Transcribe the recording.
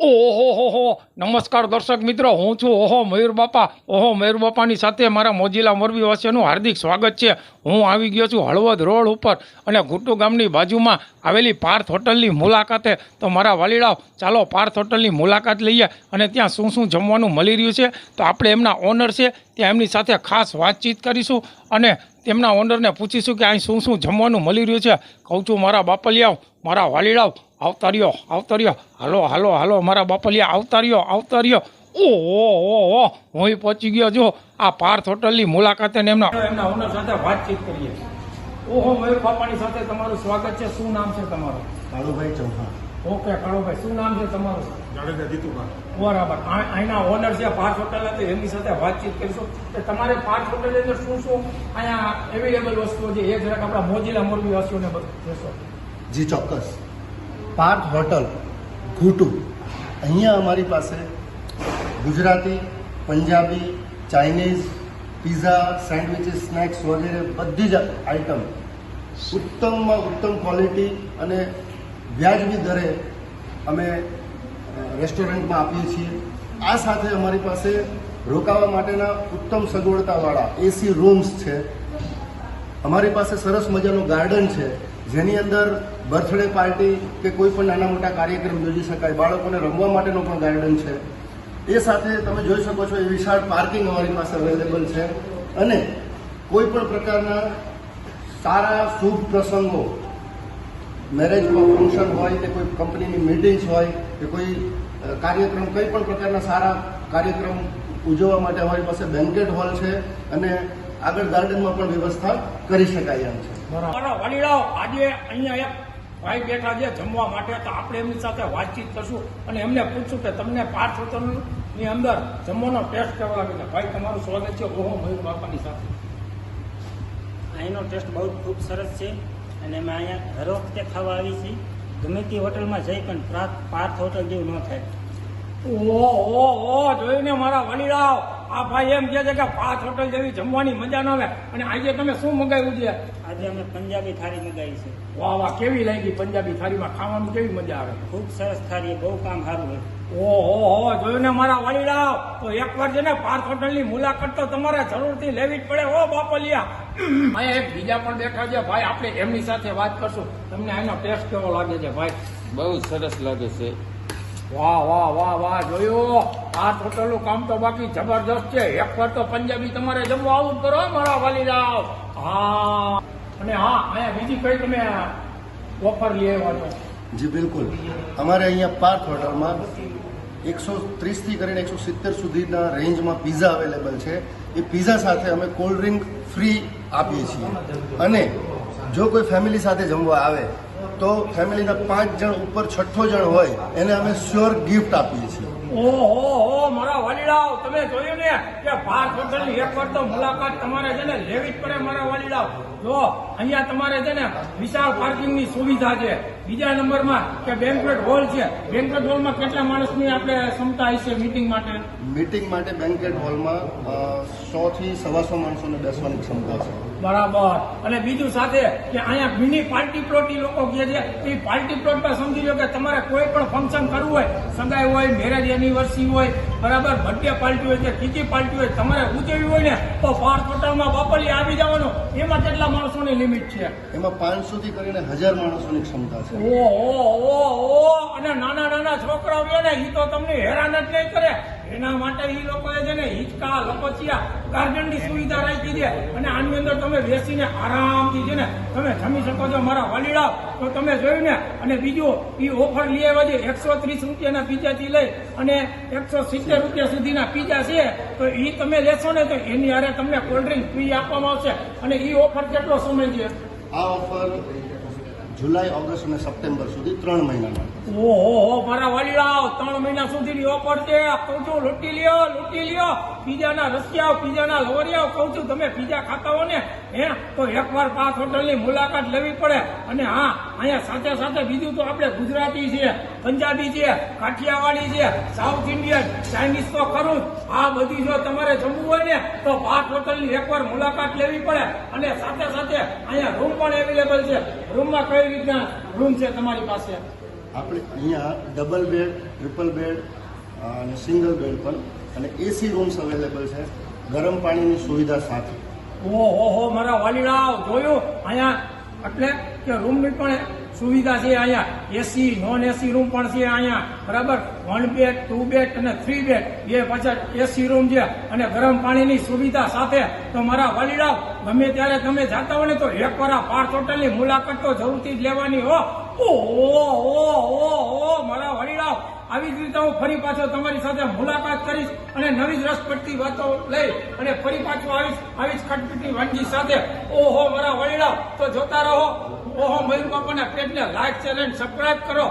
ઓહો હો હો નમસ્કાર દર્શક મિત્રો, હું છું ઓહો મયુર બાપા. ઓહો મયુર બાપાની સાથે મારા મોજીલા મોરબી વાસીઓનું હાર્દિક સ્વાગત છે. હું આવી ગયો છું હળવદ રોડ ઉપર અને ગુટુ ગામની બાજુમાં આવેલી પાર્થ હોટલની મુલાકાતે. તો મારા વાલીડાઓ, ચાલો પાર્થ હોટલની મુલાકાત લઈએ અને ત્યાં શું શું જમવાનું મળી રહ્યું છે. તો આપણે એમના ઓનર છે, ત્યાં એમની સાથે ખાસ વાતચીત કરીશું અને તેમના ઓનરને પૂછીશું કે અહીં શું શું જમવાનું મળી રહ્યું છે. કહું છું મારા બાપલિયાઓ મારા વાલીડાઓ આવતાર્યો આવતાર્યો હાલો હાલો હાલો મારા બાપલિયા આવતાર્યો આવતાર્યો ઓહો ઓહો હું પહોંચી ગયો જો આ પાર્થ હોટલની મુલાકાતે એમના એમના ઓનર સાથે વાતચીત કરીએ. ઓહો મયુર પાપાની સાથે તમારું સ્વાગત છે. શું નામ છે તમારું? કાળુભાઈ ચૌહાણ. ઓકે કાળુભાઈ શું નામ છે તમારું? જાડેજા જીતુભા બરાબર. અહીંના ઓનર છે પાંચ હોટલ હતી એમની સાથે વાતચીત કરીશું. કે તમારે પાંચ હોટલની અંદર શું શું અહીંયા અવેલેબલ વસ્તુઓ છે? એ જરાક આપણા મોજીલા મોરબી વાસીઓને બધું કહેશો. જી ચોક્કસ. પાર્થ હોટલ ઘૂટુ. અહીંયા અમારી પાસે Gujarati Punjabi Chinese pizza sandwiches snacks વગેરે બધી જ આઇટમ ઉત્તમમાં ઉત્તમ ક્વોલિટી અને વ્યાજબી દરે અમે રેસ્ટોરન્ટમાં આપીએ છીએ. આ સાથે અમારી પાસે રોકાવા માટેના ઉત્તમ સગવડતાવાળા એસી રૂમ્સ છે. અમારી પાસે સરસ મજાનું ગાર્ડન છે. જેની અંદર બર્થડે પાર્ટી કે કોઈ પણ નાના મોટા કાર્યક્રમ યોજી શકાય. બાળકોને રમવા માટેનું પણ ગાર્ડન છે. એ સાથે તમે જોઈ શકો છો એ વિશાળ પાર્કિંગ અમારી પાસે અવેલેબલ છે. અને કોઈ પણ પ્રકારના સારા શુભ પ્રસંગો મેરેજ ફંક્શન હોય કે કોઈ કંપનીની મિટિંગ્સ હોય કે કોઈ કાર્યક્રમ કંઈ પણ પ્રકારના સારા કાર્યક્રમ ઉજવવા માટે અમારી પાસે બેન્કેટ હોલ છે અને આગળ ગાર્ડનમાં પણ વ્યવસ્થા કરી શકાય એમ છે. વડીલાઓ આજે અહીંયા એક ભાઈ બેઠા છે જમવા માટે તો આપણે એમની સાથે વાતચીત કરશું અને એમને પૂછશું કે તમને પાર્થની અંદર જમવાનો ટેસ્ટ કેવો લાગે છે? ભાઈ તમારું સ્વાગત છે. ઓહો મયુર બાપાની સાથે. અહીંનો ટેસ્ટ બહુ ખૂબ સરસ છે. અને અમે અહીંયા હર વખતે ખાવા આવી છીએ ગમે તે હોટલમાં જઈ પણ પાર્થ હોટલ જેવું ન થાય. ઓહો ઓહો જોઈને મારા વડીલાઓ આ ભાઈ એમ કહે છે કે પાંચ હોટલ જેવી જમવાની મજા ન આવે. અને આજે તમે શું મંગાવ્યું છે? આજે અમે પંજાબી થાળી મંગાવી છે. વાહ વાહ કેવી લાગી પંજાબી થાળીમાં ખાવાનું કેવી મજા આવે? ખૂબ સરસ થાળી બહુ કામ સારું હોય. ઓહો હો જોયું ને મારા વડીલાઓ? તો એકવાર છે ને પાર્થ હોટલની મુલાકાત તો તમારે જરૂરથી લેવી જ પડે ઓ બાપલિયા. અહીંયા એક બીજા પણ બેઠા છે. ભાઈ આપણે એમની સાથે વાત કરશું. તમને આનો ટેસ્ટ કેવો લાગે છે ભાઈ? બહુ સરસ લાગે છે. વાહ વાહ વાહ વાહ જોયું? પાર્થ હોટલનું કામ તો બાકી જબરદસ્ત છે. એકવાર તો પંજાબી તમારે જમવા આવું જ કરો મારા વડીલાઓ. હા. અને હા અહીંયા બીજી કઈ તમે ઓફર લઈ આવ્યા છો? જી બિલકુલ. અમારે અહીંયા પાર્થ હોટલમાં એકસો ત્રીસથી કરીને એકસો સિત્તેર સુધીના રેન્જમાં પીઝા અવેલેબલ છે. એ પીઝા સાથે અમે કોલ્ડ ડ્રિંક ફ્રી આપીએ છીએ. અને જો કોઈ ફેમિલી સાથે જમવા આવે, તો ફેમિલીના પાંચ જણ ઉપર છઠ્ઠો જણ હોય, એને અમે શ્યોર ગિફ્ટ આપીએ છીએ. ઓહો મારા વડીલાઓ, તમે જોયું ને કે ભારત હોટલની એક વાર તો મુલાકાત તમારે છે ને લેવી જ પડે મારા વડીલાઓ. જો, અહીંયા તમારે છે ને વિશાળ પાર્કિંગની સુવિધા છે. બીજા નંબરમાં કે બેન્કવેટ હોલ છે. બેન્કેટ હોલમાં કેટલા માણસની આપણે ક્ષમતા હશે મીટિંગ માટે? મીટિંગ માટે બેન્કેટ હોલમાં સો થી સવાસો માણસોને બેસવાની ક્ષમતા છે. બરાબર. અને બીજું સાથે કે અહીંયા મિની પાર્ટી પ્લોટ એ લોકો કહે છે એ પાર્ટી પ્લોટમાં સમજી લો કે તમારે કોઈ પણ ફંક્શન કરવું હોય સગાઈ હોય મેરેજ એનિવર્સરી હોય બરાબર બર્થડે પાર્ટી હોય કે કીકી પાર્ટી હોય તમારે ઉજવવી હોય ને તો ફાર હોટલમાં બાપલી આવી જવાનું. એમાં કેટલા માણસોની લિમિટ છે? એમાં પાંચસો થી કરીને હજાર માણસોની ક્ષમતા છે. ઓ ઓ ઓ ઓ. અને નાના નાના છોકરાઓ ને એ તો તમને હેરાન જ નહીં કરે. એના માટે એ લોકોએ છે ને હિંચકા લપચિયા ગાર્ડનની સુવિધા રાખી છે. અને આની અંદર તમે બેસીને આરામથી છે ને તમે જમી શકો છો. મારા વડીલાઓ તો તમે જોયું ને? અને બીજું એ ઓફર લઈ આવ્યા છે એકસો ત્રીસ રૂપિયાના પીઝાથી લઈ અને એકસો સિત્તેર રૂપિયા સુધીના પીઝા છે. તો એ તમે લેશો ને તો એની હારે તમને કોલ્ડ ડ્રિંક ફ્રી આપવામાં આવશે. અને એ ઓફર કેટલો સમય છે? આ ઓફર જુલાઈ, ઓગસ્ટ અને સપ્ટેમ્બર સુધી ત્રણ મહિના માટે ઓહો, મારા વડીલાઓ ત્રણ મહિના સુધીની ઓફર છે. કહું છું લૂંટી લ્યો લૂંટી લ્યો. પીઝાના રસિયાઓ, પીઝાના લવરિયાઓ કહું છું તમે પીઝા ખાતા હો ને, હે? તો એકવાર પાસ હોટલની મુલાકાત લેવી પડે. અને હા, અહીંયા સાથે સાથે બીજું તો આપણે ગુજરાતી છે, પંજાબી છે, કાઠિયાવાડી છે, સાઉથ ઇન્ડિયન, ચાઇનીઝ તો ખરું આ બધી જો તમારે જમવું હોય ને, તો પાસ હોટલની એકવાર મુલાકાત લેવી પડે. અને સાથે સાથે અહીંયા રૂમ પણ અવેલેબલ છે. રૂમમાં કઈ રીતના રૂમ છે તમારી પાસે? આપણે અહીંયા ડબલ બેડ ટ્રિપલ બેડ અને સિંગલ બેડ પણ, અને એસી રૂમ્સ અવેલેબલ છે. ગરમ પાણીની સુવિધા સાથે. ઓહો હો મારા વાલીડાઓ, જોયું? અહીંયા એટલે કે રૂમની પણ સુવિધા છે અહીંયા. એસી નોન એસી રૂમ પણ છે અહીંયા. બરાબર? વન બેડ ટુ બેડ અને થ્રી બેડ બે પાછળ એસી રૂમ છે. અને ગરમ પાણીની સુવિધા સાથે તો મારા વાલીડાઓ, ગમે ત્યારે તમે જાતા હો ને તો એક વાર આ પાર્થ હોટલની મુલાકાત તો જરૂરથી જ લેવાની હો. ઓહો મારા વાલીડાઓ આવી જ રીતે હું ફરી પાછો તમારી સાથે મુલાકાત કરીશ અને નવી જ રસપડતી વાતો લઈ અને ફરી પાછો આવીશ, આવી જ ખટપટી વાનગી સાથે. ઓહો, મારા વડીલા, તો જોતા રહો. ઓહો, મયુર બાપાના પેજને લાઈક ચેનલ સબસ્ક્રાઈબ કરો.